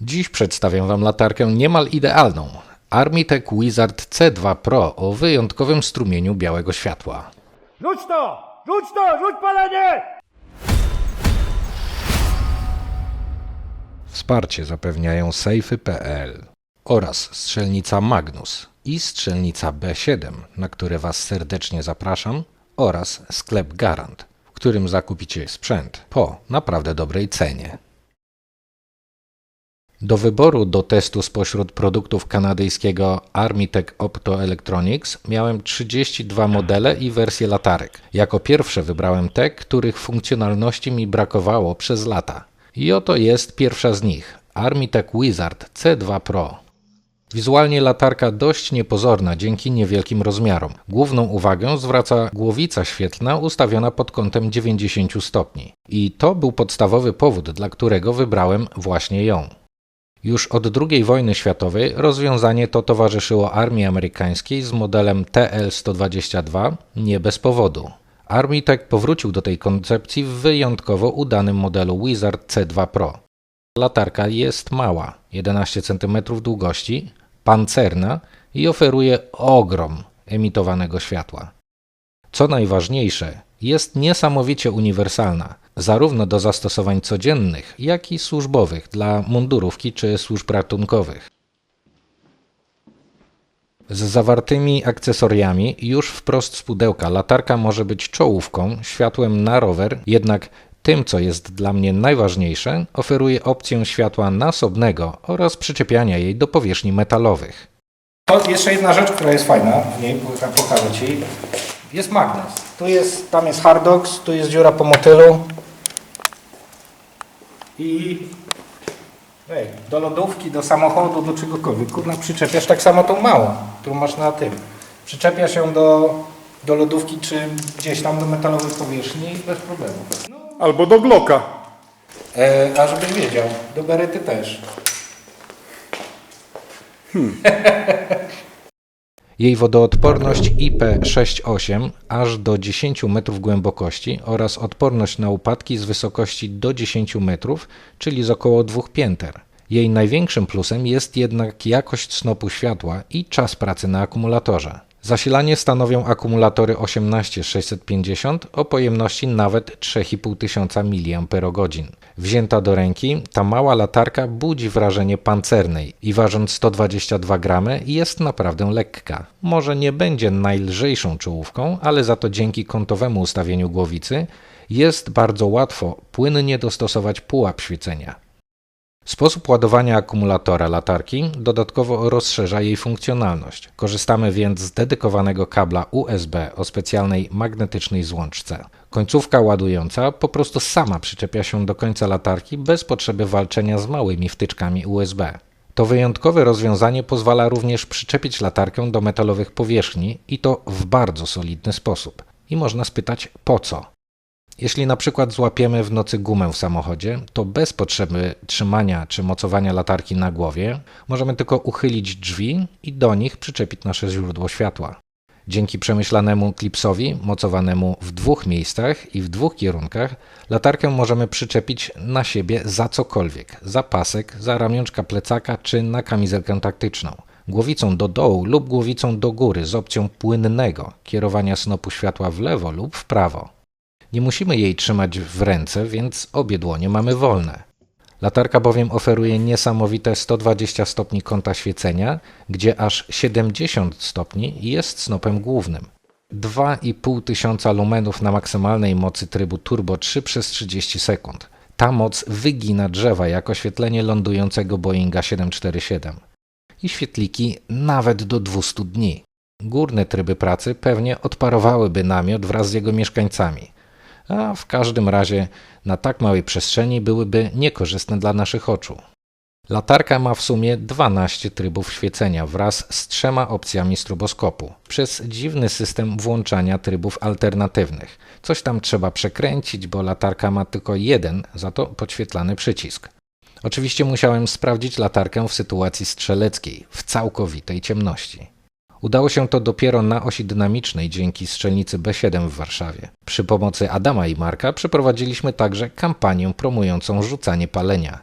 Dziś przedstawiam Wam latarkę niemal idealną. Armitech Wizard C2 Pro o wyjątkowym strumieniu białego światła. Rzuć to! Rzuć to! Rzuć palenie! Wsparcie zapewniają safety.pl oraz strzelnica Magnus i strzelnica B7, na które Was serdecznie zapraszam, oraz sklep Garant, w którym zakupicie sprzęt po naprawdę dobrej cenie. Do wyboru do testu spośród produktów kanadyjskiego Armitech Optoelectronics miałem 32 modele i wersje latarek. Jako pierwsze wybrałem te, których funkcjonalności mi brakowało przez lata. I oto jest pierwsza z nich Armitech Wizard C2 Pro. Wizualnie latarka dość niepozorna dzięki niewielkim rozmiarom. Główną uwagę zwraca głowica świetlna ustawiona pod kątem 90 stopni. I to był podstawowy powód, dla którego wybrałem właśnie ją. Już od II wojny światowej rozwiązanie to towarzyszyło armii amerykańskiej z modelem TL-122 nie bez powodu. Armitech powrócił do tej koncepcji w wyjątkowo udanym modelu Wizard C2 Pro. Latarka jest mała, 11 cm długości, pancerna i oferuje ogrom emitowanego światła. Co najważniejsze, jest niesamowicie uniwersalna, zarówno do zastosowań codziennych, jak i służbowych dla mundurówki czy służb ratunkowych. Z zawartymi akcesoriami już wprost z pudełka latarka może być czołówką, światłem na rower, jednak tym, co jest dla mnie najważniejsze, oferuje opcję światła nasobnego oraz przyczepiania jej do powierzchni metalowych. To jeszcze jedna rzecz, która jest fajna w niej, po- pokażę Ci. Jest magnes. Tu jest, tam jest hardox, tu jest dziura po motylu. I ej, do lodówki, do samochodu, do czegokolwiek. Kurna, przyczepiasz tak samo tą małą, którą masz na tym. Przyczepiasz ją do, do lodówki czy gdzieś tam do metalowej powierzchni bez problemu. Albo do Glocka. e, a żebyś wiedział, do berety też. Jej wodoodporność IP68 aż do 10 metrów głębokości oraz odporność na upadki z wysokości do 10 metrów, czyli z około dwóch pięter. Jej największym plusem jest jednak jakość snopu światła i czas pracy na akumulatorze. Zasilanie stanowią akumulatory 18650 o pojemności nawet 3500 mAh. Wzięta do ręki, ta mała latarka budzi wrażenie pancernej i ważąc 122 gramy jest naprawdę lekka. Może nie będzie najlżejszą czołówką, ale za to dzięki kątowemu ustawieniu głowicy jest bardzo łatwo płynnie dostosować pułap świecenia. Sposób ładowania akumulatora latarki dodatkowo rozszerza jej funkcjonalność. Korzystamy więc z dedykowanego kabla USB o specjalnej magnetycznej złączce. Końcówka ładująca po prostu sama przyczepia się do końca latarki bez potrzeby walczenia z małymi wtyczkami USB. To wyjątkowe rozwiązanie pozwala również przyczepić latarkę do metalowych powierzchni i to w bardzo solidny sposób. I można spytać po co? Jeśli na przykład złapiemy w nocy gumę w samochodzie, to bez potrzeby trzymania czy mocowania latarki na głowie, możemy tylko uchylić drzwi i do nich przyczepić nasze źródło światła. Dzięki przemyślanemu klipsowi, mocowanemu w dwóch miejscach i w dwóch kierunkach, latarkę możemy przyczepić na siebie za cokolwiek, za pasek, za ramionczka plecaka czy na kamizelkę taktyczną. Głowicą do dołu lub głowicą do góry z opcją płynnego kierowania snopu światła w lewo lub w prawo. Nie musimy jej trzymać w ręce, więc obie dłonie mamy wolne. Latarka bowiem oferuje niesamowite 120 stopni kąta świecenia, gdzie aż 70 stopni jest snopem głównym. 2,5 tysiąca lumenów na maksymalnej mocy trybu turbo 3 przez 30 sekund. Ta moc wygina drzewa jak oświetlenie lądującego Boeinga 747. I świetliki nawet do 200 dni. Górne tryby pracy pewnie odparowałyby namiot wraz z jego mieszkańcami a w każdym razie na tak małej przestrzeni byłyby niekorzystne dla naszych oczu. Latarka ma w sumie 12 trybów świecenia wraz z trzema opcjami stroboskopu przez dziwny system włączania trybów alternatywnych. Coś tam trzeba przekręcić, bo latarka ma tylko jeden, za to podświetlany przycisk. Oczywiście musiałem sprawdzić latarkę w sytuacji strzeleckiej, w całkowitej ciemności. Udało się to dopiero na osi dynamicznej dzięki strzelnicy B7 w Warszawie. Przy pomocy Adama i Marka przeprowadziliśmy także kampanię promującą rzucanie palenia.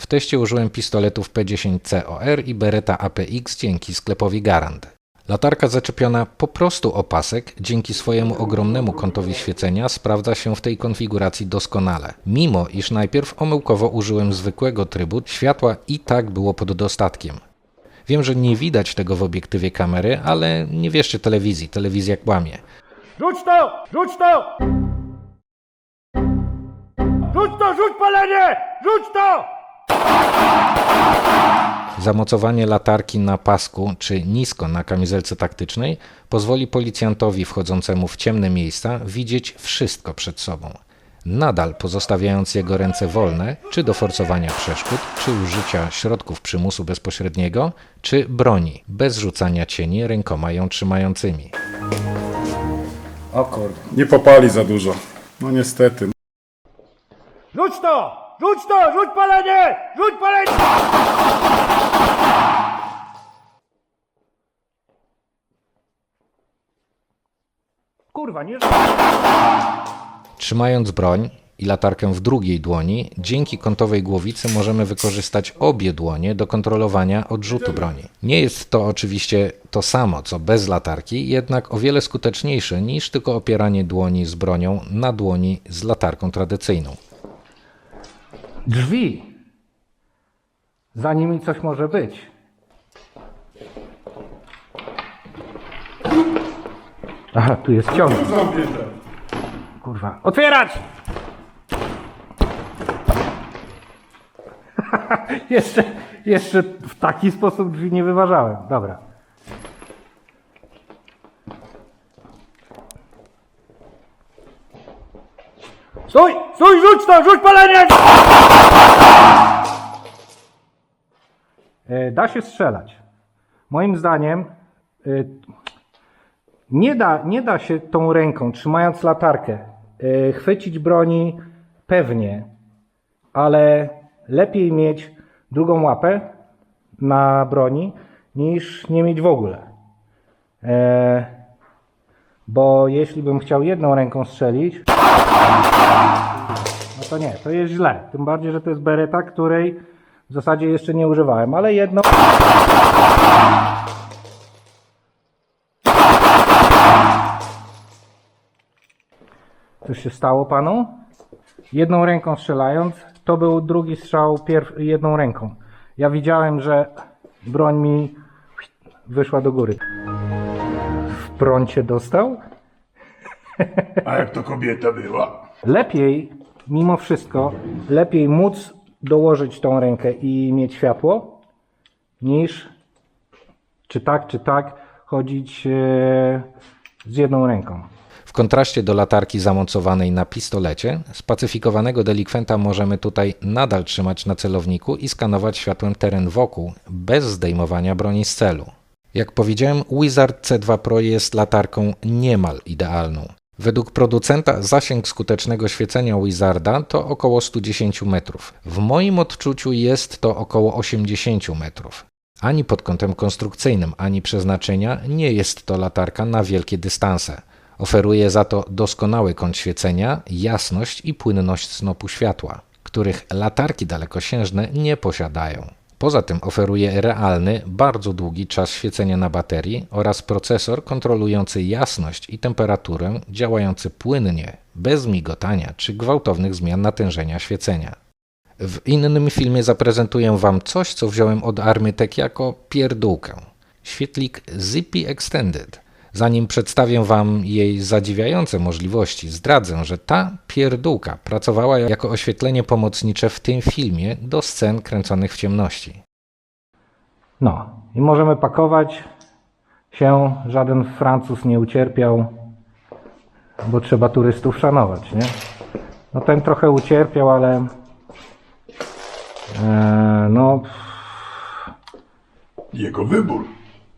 W teście użyłem pistoletów P10 COR i Beretta APX dzięki sklepowi Garand. Latarka zaczepiona po prostu o pasek, dzięki swojemu ogromnemu kątowi świecenia sprawdza się w tej konfiguracji doskonale. Mimo iż najpierw omyłkowo użyłem zwykłego trybu, światła i tak było pod dostatkiem. Wiem, że nie widać tego w obiektywie kamery, ale nie wierzcie telewizji, telewizja kłamie. Rzuć to! Rzuć to! Rzuć to! Rzuć palenie! Rzuć to! Zamocowanie latarki na pasku czy nisko na kamizelce taktycznej pozwoli policjantowi wchodzącemu w ciemne miejsca widzieć wszystko przed sobą. Nadal pozostawiając jego ręce wolne, czy do forsowania przeszkód, czy użycia środków przymusu bezpośredniego, czy broni, bez rzucania cieni rękoma ją trzymającymi. O kurde. Nie popali za dużo. No niestety. Rzuć to! Rzuć to! Rzuć palenie! Rzuć palenie! Kurwa, nie Trzymając broń i latarkę w drugiej dłoni, dzięki kątowej głowicy możemy wykorzystać obie dłonie do kontrolowania odrzutu broni. Nie jest to oczywiście to samo co bez latarki, jednak o wiele skuteczniejsze niż tylko opieranie dłoni z bronią na dłoni z latarką tradycyjną. Drzwi. Za nimi coś może być. Aha, tu jest ciąg. Kurwa. Otwierać! jeszcze, jeszcze w taki sposób drzwi nie wyważałem. Dobra. Stój! Stój! Rzuć to! Rzuć palenie! E, Da się strzelać. Moim zdaniem e, nie da, nie da się tą ręką, trzymając latarkę, chwycić broni pewnie, ale lepiej mieć drugą łapę na broni niż nie mieć w ogóle. E, Bo jeśli bym chciał jedną ręką strzelić, no to nie, to jest źle. Tym bardziej, że to jest bereta, której w zasadzie jeszcze nie używałem, ale jedno. Coś się stało panu? Jedną ręką strzelając, to był drugi strzał pierw- jedną ręką. Ja widziałem, że broń mi wyszła do góry. W prącie dostał? A jak to kobieta była? Lepiej, mimo wszystko, lepiej móc dołożyć tą rękę i mieć światło, niż czy tak, czy tak chodzić e, z jedną ręką. W kontraście do latarki zamocowanej na pistolecie, spacyfikowanego delikwenta możemy tutaj nadal trzymać na celowniku i skanować światłem teren wokół, bez zdejmowania broni z celu. Jak powiedziałem, Wizard C2 Pro jest latarką niemal idealną. Według producenta zasięg skutecznego świecenia Wizarda to około 110 metrów. W moim odczuciu jest to około 80 metrów. Ani pod kątem konstrukcyjnym, ani przeznaczenia nie jest to latarka na wielkie dystanse. Oferuje za to doskonały kąt świecenia, jasność i płynność snopu światła, których latarki dalekosiężne nie posiadają. Poza tym oferuje realny, bardzo długi czas świecenia na baterii oraz procesor kontrolujący jasność i temperaturę, działający płynnie, bez migotania czy gwałtownych zmian natężenia świecenia. W innym filmie zaprezentuję Wam coś, co wziąłem od Armytek jako pierdółkę. Świetlik Zippy Extended. Zanim przedstawię Wam jej zadziwiające możliwości, zdradzę, że ta pierdółka pracowała jako oświetlenie pomocnicze w tym filmie do scen kręconych w ciemności. No i możemy pakować się, żaden Francuz nie ucierpiał, bo trzeba turystów szanować, nie? No ten trochę ucierpiał, ale e, no Jego wybór.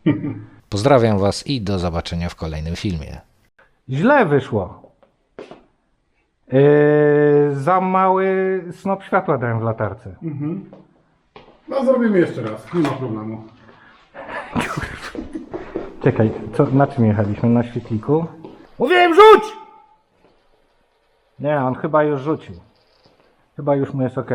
Pozdrawiam Was i do zobaczenia w kolejnym filmie. źle wyszło. E, za mały snop światła dałem w latarce. No zrobimy jeszcze raz. Nie ma problemu. Czekaj, co, na czym jechaliśmy? Na świetliku? Mówiłem rzuć! Nie, on chyba już rzucił. Chyba już mu jest ok.